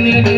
ni ni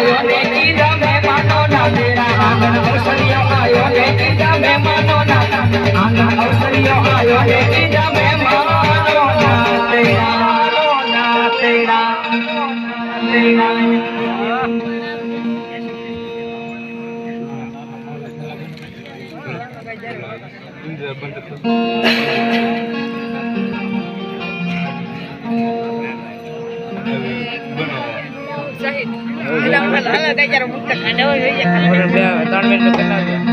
આવ્યો ને કીધા મહેમાનો ના તેરા આવ્યો ને કીધા મહેમાનો ના આવ્યો ને કીધા મહેમાનો ના તેરા ત્રણ મિનિટ